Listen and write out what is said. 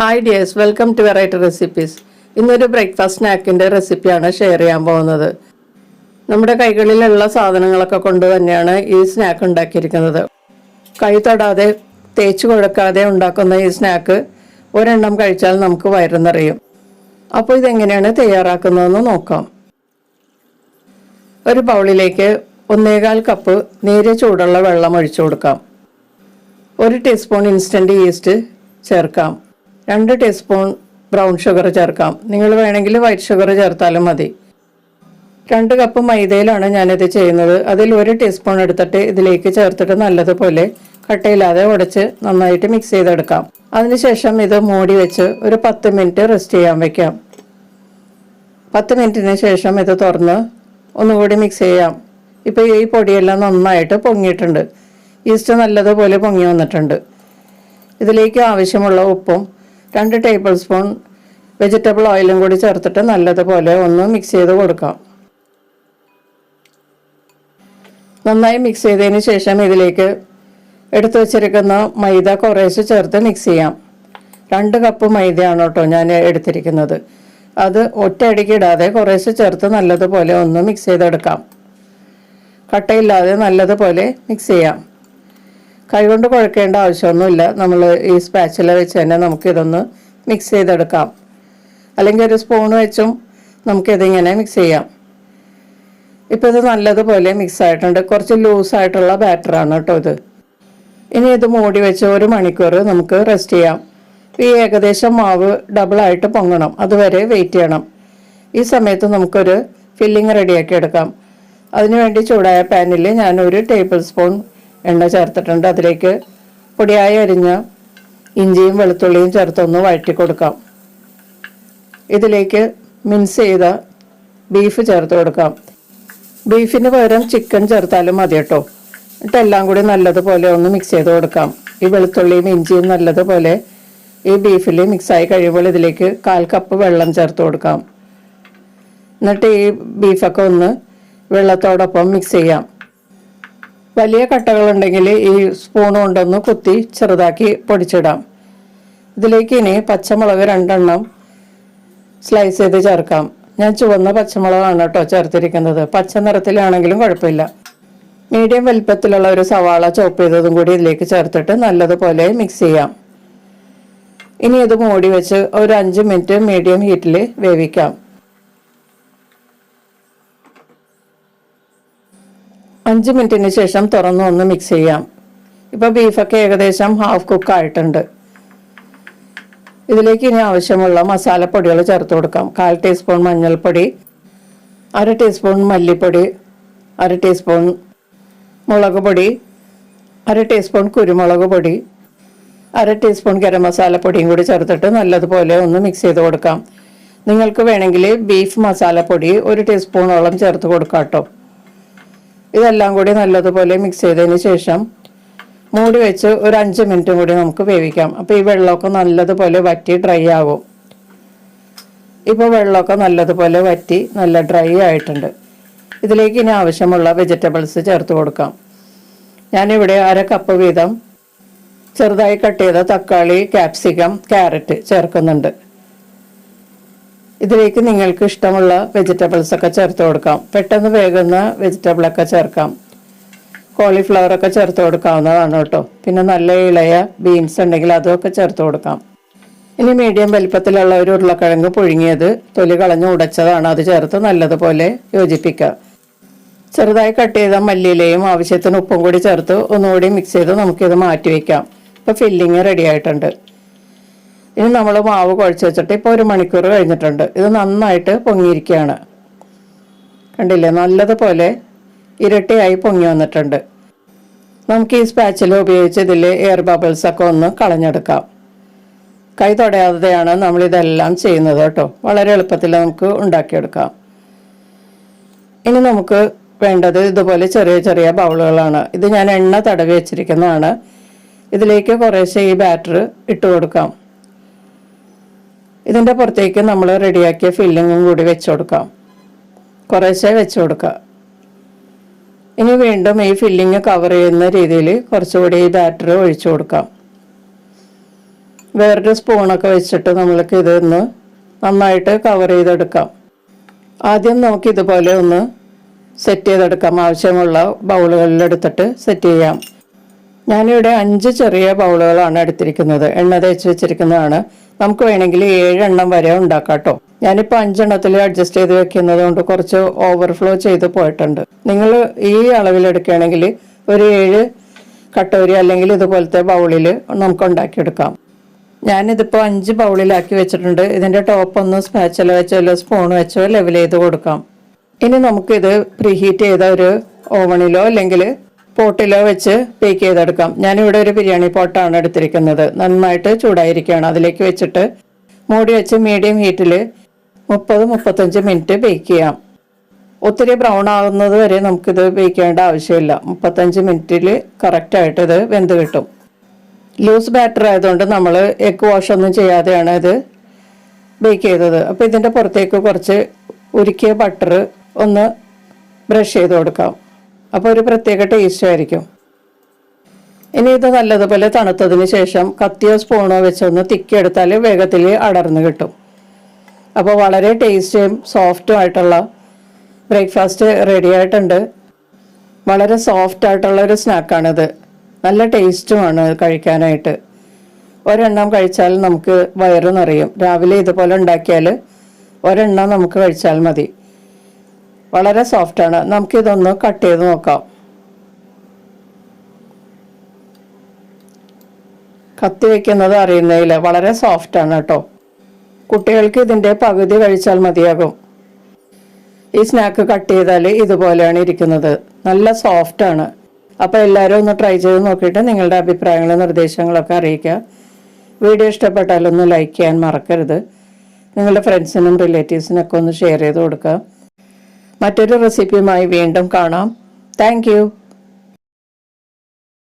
Hi dears welcome to variety recipes ഇന്നൊരു breakfast സ്നാക്കിന്റെ റെസിപ്പിയാണ് ഷെയർ ചെയ്യാൻ പോകുന്നത്. നമ്മുടെ കൈകളിലുള്ള സാധനങ്ങളൊക്കെ കൊണ്ട് തന്നെയാണ് ഈ സ്നാക്ക് ഉണ്ടാക്കിയിരിക്കുന്നത്. കൈ തൊടാതെ തേച്ച് കൊടുക്കാതെ ഉണ്ടാക്കുന്ന ഈ സ്നാക്ക് ഒരെണ്ണം കഴിച്ചാൽ നമുക്ക് വയറുന്നറിയും നിറയും അപ്പോൾ ഇതെങ്ങനെയാണ് തയ്യാറാക്കുന്നതെന്ന് നോക്കാം. ഒരു ബൗളിലേക്ക് ഒന്നേകാൽ കപ്പ് നേരിയ ചൂടുള്ള വെള്ളം ഒഴിച്ചു കൊടുക്കാം. ഒരു ടീസ്പൂൺ ഇൻസ്റ്റന്റ് ഈസ്റ്റ് ചേർക്കാം. രണ്ട് ടീസ്പൂൺ ബ്രൗൺ ഷുഗർ ചേർക്കാം. നിങ്ങൾ വേണമെങ്കിൽ വൈറ്റ് ഷുഗർ ചേർത്താലും മതി. രണ്ട് കപ്പ് മൈദയിലാണ് ഞാനിത് ചെയ്യുന്നത്. അതിൽ ഒരു ടീസ്പൂൺ എടുത്തിട്ട് ഇതിലേക്ക് ചേർത്തിട്ട് നല്ലതുപോലെ കട്ടയില്ലാതെ ഉടച്ച് നന്നായിട്ട് മിക്സ് ചെയ്തെടുക്കാം. അതിനുശേഷം ഇത് മൂടി വെച്ച് ഒരു പത്ത് മിനിറ്റ് റെസ്റ്റ് ചെയ്യാൻ വെക്കാം. പത്ത് മിനിറ്റിന് ശേഷം ഇത് തുറന്ന് ഒന്നുകൂടി മിക്സ് ചെയ്യാം. ഇപ്പോൾ ഈ പൊടിയെല്ലാം നന്നായിട്ട് പൊങ്ങിയിട്ടുണ്ട്. ഈസ്റ്റ് നല്ലതുപോലെ പൊങ്ങി വന്നിട്ടുണ്ട്. ഇതിലേക്ക് ആവശ്യമുള്ള ഉപ്പും രണ്ട് ടേബിൾ സ്പൂൺ വെജിറ്റബിൾ ഓയിലും കൂടി ചേർത്തിട്ട് നല്ലതുപോലെ ഒന്ന് മിക്സ് ചെയ്ത് കൊടുക്കാം. നന്നായി മിക്സ് ചെയ്തതിന് ശേഷം ഇതിലേക്ക് എടുത്തു വച്ചിരിക്കുന്ന മൈദ കുറേശ്ശെ ചേർത്ത് മിക്സ് ചെയ്യാം. രണ്ട് കപ്പ് മൈദയാണ് കേട്ടോ ഞാൻ എടുത്തിരിക്കുന്നത്. അത് ഒറ്റയടിക്ക് ഇടാതെ കുറേശ്ശെ ചേർത്ത് നല്ലതുപോലെ ഒന്ന് മിക്സ് ചെയ്തെടുക്കാം. കട്ടയില്ലാതെ നല്ലതുപോലെ മിക്സ് ചെയ്യാം. കൈകൊണ്ട് കുഴക്കേണ്ട ആവശ്യമൊന്നുമില്ല. നമ്മൾ ഈ സ്പാച്ചില വെച്ച് തന്നെ നമുക്കിതൊന്ന് മിക്സ് ചെയ്തെടുക്കാം. അല്ലെങ്കിൽ ഒരു സ്പൂൺ വെച്ചും നമുക്കിതിങ്ങനെ മിക്സ് ചെയ്യാം. ഇപ്പോൾ ഇത് നല്ലതുപോലെ മിക്സ് ആയിട്ടുണ്ട്. കുറച്ച് ലൂസായിട്ടുള്ള ബാറ്ററാണ് കേട്ടോ ഇത്. ഇനി ഇത് മൂടി വെച്ച് ഒരു മണിക്കൂർ നമുക്ക് റെസ്റ്റ് ചെയ്യാം. ഈ ഏകദേശം മാവ് ഡബിളായിട്ട് പൊങ്ങണം. അതുവരെ വെയിറ്റ് ചെയ്യണം. ഈ സമയത്ത് നമുക്കൊരു ഫില്ലിങ് റെഡിയാക്കി എടുക്കാം. അതിനുവേണ്ടി ചൂടായ പാനിൽ ഞാൻ ഒരു ടേബിൾ സ്പൂൺ എണ്ണ ചേർത്തിട്ടുണ്ട്. അതിലേക്ക് പൊടിയായി അരിഞ്ഞ ഇഞ്ചിയും വെളുത്തുള്ളിയും ചേർത്തൊന്ന് വഴറ്റി കൊടുക്കാം. ഇതിലേക്ക് മിൻസ് ചെയ്ത ബീഫ് ചേർത്ത് കൊടുക്കാം. ബീഫിന് പകരം ചിക്കൻ ചേർത്താലും മതി കേട്ടോ. എന്നിട്ട് എല്ലാം കൂടി നല്ലതുപോലെ ഒന്ന് മിക്സ് ചെയ്ത് കൊടുക്കാം. ഈ വെളുത്തുള്ളിയും ഇഞ്ചിയും നല്ലതുപോലെ ഈ ബീഫിൽ മിക്സായി കഴിയുമ്പോൾ ഇതിലേക്ക് കാൽ കപ്പ് വെള്ളം ചേർത്ത് കൊടുക്കാം. എന്നിട്ട് ഈ ബീഫൊക്കെ ഒന്ന് വെള്ളത്തോടൊപ്പം മിക്സ് ചെയ്യാം. വലിയ കട്ടകളുണ്ടെങ്കിൽ ഈ സ്പൂൺ കൊണ്ടൊന്ന് കുത്തി ചെറുതാക്കി പൊടിച്ചിടാം. ഇതിലേക്ക് ഇനി പച്ചമുളക് രണ്ടെണ്ണം സ്ലൈസ് ചെയ്ത് ചേർക്കാം. ഞാൻ ചുവന്ന പച്ചമുളകാണ് കേട്ടോ ചേർത്തിരിക്കുന്നത്. പച്ച നിറത്തിലാണെങ്കിലും കുഴപ്പമില്ല. മീഡിയം വലിപ്പത്തിലുള്ള ഒരു സവാള ചോപ്പ് ചെയ്തതും കൂടി ഇതിലേക്ക് ചേർത്തിട്ട് നല്ലതുപോലെ മിക്സ് ചെയ്യാം. ഇനി ഇത് മൂടി വെച്ച് ഒരു അഞ്ച് മിനിറ്റ് മീഡിയം ഹീറ്റിൽ വേവിക്കാം. അഞ്ച് മിനിറ്റിന് ശേഷം തുറന്ന് ഒന്ന് മിക്സ് ചെയ്യാം. ഇപ്പോൾ ബീഫൊക്കെ ഏകദേശം ഹാഫ് കുക്ക് ആയിട്ടുണ്ട്. ഇതിലേക്ക് ഇനി ആവശ്യമുള്ള മസാലപ്പൊടികൾ ചേർത്ത് കൊടുക്കാം. കാൽ ടീസ്പൂൺ മഞ്ഞൾപ്പൊടി അര ടീസ്പൂൺ മല്ലിപ്പൊടി അര ടീസ്പൂൺ മുളക് പൊടി അര ടീസ്പൂൺ കുരുമുളക് പൊടി അര ടീസ്പൂൺ ഗരം മസാലപ്പൊടിയും കൂടി ചേർത്തിട്ട് നല്ലതുപോലെ ഒന്ന് മിക്സ് ചെയ്ത് കൊടുക്കാം. നിങ്ങൾക്ക് വേണമെങ്കിൽ ബീഫ് മസാലപ്പൊടി ഒരു ടീസ്പൂണോളം ചേർത്ത് കൊടുക്കാം കേട്ടോ ഇതെല്ലാം കൂടി നല്ലതുപോലെ മിക്സ് ചെയ്തതിന് ശേഷം മൂടി വെച്ച് ഒരു അഞ്ച് മിനിറ്റും കൂടി നമുക്ക് വേവിക്കാം. അപ്പോൾ ഈ വെള്ളമൊക്കെ നല്ലതുപോലെ വറ്റി ഡ്രൈ ആകും ഇപ്പോൾ വെള്ളമൊക്കെ നല്ലതുപോലെ വറ്റി നല്ല ഡ്രൈ ആയിട്ടുണ്ട്. ഇതിലേക്ക് ഇനി ആവശ്യമുള്ള വെജിറ്റബിൾസ് ചേർത്ത് കൊടുക്കാം. ഞാനിവിടെ അര കപ്പ് വീതം ചെറുതായി കട്ട് ചെയ്ത തക്കാളി ക്യാപ്സിക്കം ക്യാരറ്റ് ചേർക്കുന്നുണ്ട്. ഇതിലേക്ക് നിങ്ങൾക്ക് ഇഷ്ടമുള്ള വെജിറ്റബിൾസ് ഒക്കെ ചേർത്ത് കൊടുക്കാം. പെട്ടെന്ന് വേകുന്ന വെജിറ്റബിളൊക്കെ ചേർക്കാം. കോളിഫ്ലവർ ഒക്കെ ചേർത്ത് കൊടുക്കാവുന്നതാണ് കേട്ടോ. പിന്നെ നല്ല ഇളയ ബീൻസ് ഉണ്ടെങ്കിൽ അതൊക്കെ ചേർത്ത് കൊടുക്കാം. ഇനി മീഡിയം വലിപ്പത്തിലുള്ള ഒരു ഉരുളക്കിഴങ്ങ് പുഴുങ്ങിയത് തൊലി കളഞ്ഞ് ഉടച്ചതാണ്. അത് ചേർത്ത് നല്ലതുപോലെ യോജിപ്പിക്കുക. ചെറുതായി കട്ട് ചെയ്ത മല്ലിയിലയും ആവശ്യത്തിന് ഉപ്പും കൂടി ചേർത്ത് ഒന്നുകൂടി മിക്സ് ചെയ്ത് നമുക്കിത് മാറ്റി വയ്ക്കാം ഇപ്പോൾ ഫില്ലിങ് റെഡി ആയിട്ടുണ്ട്. ഇനി നമ്മൾ മാവ് കുഴച്ച് വെച്ചിട്ട് ഇപ്പോൾ ഒരു മണിക്കൂർ കഴിഞ്ഞിട്ടുണ്ട്. ഇത് നന്നായിട്ട് പൊങ്ങിയിരിക്കുകയാണ്. കണ്ടില്ലേ? നല്ലതുപോലെ ഇരട്ടിയായി പൊങ്ങി വന്നിട്ടുണ്ട്. നമുക്ക് ഈ സ്പാച്ചിൽ ഉപയോഗിച്ച് ഇതിൽ എയർ ബബിൾസ് ഒക്കെ ഒന്ന് കളഞ്ഞെടുക്കാം. കൈ തൊടയാതെയാണ് നമ്മളിതെല്ലാം ചെയ്യുന്നത് കേട്ടോ. വളരെ എളുപ്പത്തിൽ നമുക്ക് ഉണ്ടാക്കിയെടുക്കാം. ഇനി നമുക്ക് വേണ്ടത് ഇതുപോലെ ചെറിയ ചെറിയ ബൗളുകളാണ്. ഇത് ഞാൻ എണ്ണ തടവി വെച്ചിരിക്കുന്നതാണ്. ഇതിലേക്ക് കുറേശ്ശെ ഈ ബാറ്റർ ഇട്ട് കൊടുക്കാം. ഇതിന്റെ പുറത്തേക്ക് നമ്മൾ റെഡിയാക്കിയ ഫില്ലിങ്ങും കൂടി വെച്ച് കൊടുക്കാം. കുറേശ്ശെ വെച്ച് കൊടുക്കുക. ഇനി വീണ്ടും ഈ ഫില്ലിങ് കവർ ചെയ്യുന്ന രീതിയിൽ കുറച്ചുകൂടി ഈ ബാറ്റർ ഒഴിച്ചു കൊടുക്കാം. വേറൊരു സ്പൂണൊക്കെ വെച്ചിട്ട് നമ്മൾക്ക് ഇതൊന്ന് നന്നായിട്ട് കവർ ചെയ്തെടുക്കാം. ആദ്യം നമുക്ക് ഇതുപോലെ ഒന്ന് സെറ്റ് ചെയ്തെടുക്കാം. ആവശ്യമുള്ള ബൗളുകളിലെടുത്തിട്ട് സെറ്റ് ചെയ്യാം. ഞാനിവിടെ അഞ്ച് ചെറിയ ബൗളുകളാണ് എടുത്തിരിക്കുന്നത്. എണ്ണ തേച്ച് വെച്ചിരിക്കുന്നതാണ്. നമുക്ക് വേണമെങ്കിൽ ഏഴെണ്ണം വരെ ഉണ്ടാക്കാം കേട്ടോ ഞാനിപ്പോൾ അഞ്ചെണ്ണത്തിൽ അഡ്ജസ്റ്റ് ചെയ്ത് വെക്കുന്നത് കൊണ്ട് കുറച്ച് ഓവർഫ്ലോ ചെയ്ത് പോയിട്ടുണ്ട്. നിങ്ങൾ ഈ അളവിൽ എടുക്കുകയാണെങ്കിൽ ഒരു ഏഴ് കട്ടോരി അല്ലെങ്കിൽ ഇതുപോലത്തെ ബൗളിൽ നമുക്ക് ഉണ്ടാക്കിയെടുക്കാം. ഞാനിതിപ്പോൾ അഞ്ച് ബൗളിലാക്കി വെച്ചിട്ടുണ്ട്. ഇതിന്റെ ടോപ്പ് ഒന്ന് സ്പാച്ചല വെച്ചോ അല്ല സ്പൂൺ വെച്ചോ ലെവൽ ചെയ്ത് കൊടുക്കാം. ഇനി നമുക്കിത് പ്രീഹീറ്റ് ചെയ്ത ഒരു ഓവണിലോ അല്ലെങ്കിൽ പോട്ടിലോ വെച്ച് ബേക്ക് ചെയ്തെടുക്കാം. ഞാനിവിടെ ഒരു ബിരിയാണി പോട്ടാണ് എടുത്തിരിക്കുന്നത്. നന്നായിട്ട് ചൂടായിരിക്കുകയാണ്. അതിലേക്ക് വെച്ചിട്ട് മൂടി വെച്ച് മീഡിയം ഹീറ്റിൽ മുപ്പത് മുപ്പത്തഞ്ച് മിനിറ്റ് ബേക്ക് ചെയ്യാം. ഒത്തിരി ബ്രൗൺ ആകുന്നത് വരെ നമുക്കിത് ബേക്ക് ചെയ്യേണ്ട ആവശ്യമില്ല. മുപ്പത്തഞ്ച് മിനിറ്റിൽ കറക്റ്റായിട്ട് ഇത് വെന്ത് കിട്ടും. ലൂസ് ബാറ്റർ ആയതുകൊണ്ട് നമ്മൾ എഗ് വാഷ് ഒന്നും ചെയ്യാതെയാണ് ഇത് ബേക്ക് ചെയ്തത്. അപ്പോൾ ഇതിന്റെ പുറത്തേക്ക് കുറച്ച് ഉരുക്കിയ ബട്ടർ ഒന്ന് ബ്രഷ് ചെയ്ത് കൊടുക്കാം. അപ്പോൾ ഒരു പ്രത്യേക ടേസ്റ്റ് ആയിരിക്കും. ഇനി ഇത് നല്ലതുപോലെ തണുത്തതിന് ശേഷം കത്തിയോ സ്പൂണോ വെച്ചൊന്ന് തിക്കിയെടുത്താൽ വേഗത്തിൽ അടർന്ന് കിട്ടും. അപ്പോൾ വളരെ ടേസ്റ്റിയും സോഫ്റ്റും ആയിട്ടുള്ള ബ്രേക്ക്ഫാസ്റ്റ് റെഡി ആയിട്ടുണ്ട്. വളരെ സോഫ്റ്റ് ആയിട്ടുള്ള ഒരു സ്നാക്കാണിത് നല്ല ടേസ്റ്റുമാണ് കഴിക്കാനായിട്ട്. ഒരെണ്ണം കഴിച്ചാൽ നമുക്ക് വയറ് നിറയും. രാവിലെ ഇതുപോലെ ഉണ്ടാക്കിയാൽ ഒരെണ്ണം നമുക്ക് കഴിച്ചാൽ മതി. വളരെ സോഫ്റ്റാണ് നമുക്കിതൊന്ന് കട്ട് ചെയ്ത് നോക്കാം. കത്തി വെക്കുന്നത് അറിയുന്നതിൽ വളരെ സോഫ്റ്റാണ് കേട്ടോ. കുട്ടികൾക്ക് ഇതിന്റെ പകുതി കഴിച്ചാൽ മതിയാകും. ഈ സ്നാക്ക് കട്ട് ചെയ്താൽ ഇതുപോലെയാണ് ഇരിക്കുന്നത്. നല്ല സോഫ്റ്റ് ആണ്. അപ്പോൾ എല്ലാവരും ഒന്ന് ട്രൈ ചെയ്ത് നോക്കിയിട്ട് നിങ്ങളുടെ അഭിപ്രായങ്ങളും നിർദ്ദേശങ്ങളൊക്കെ അറിയിക്കുക. വീഡിയോ ഇഷ്ടപ്പെട്ടാൽ ഒന്ന് ലൈക്ക് ചെയ്യാൻ മറക്കരുത്. നിങ്ങളുടെ ഫ്രണ്ട്സിനും റിലേറ്റീവ്സിനൊക്കെ ഒന്ന് ഷെയർ ചെയ്ത് കൊടുക്കുക. മറ്റൊരു റെസിപ്പിയുമായി വീണ്ടും കാണാം. താങ്ക്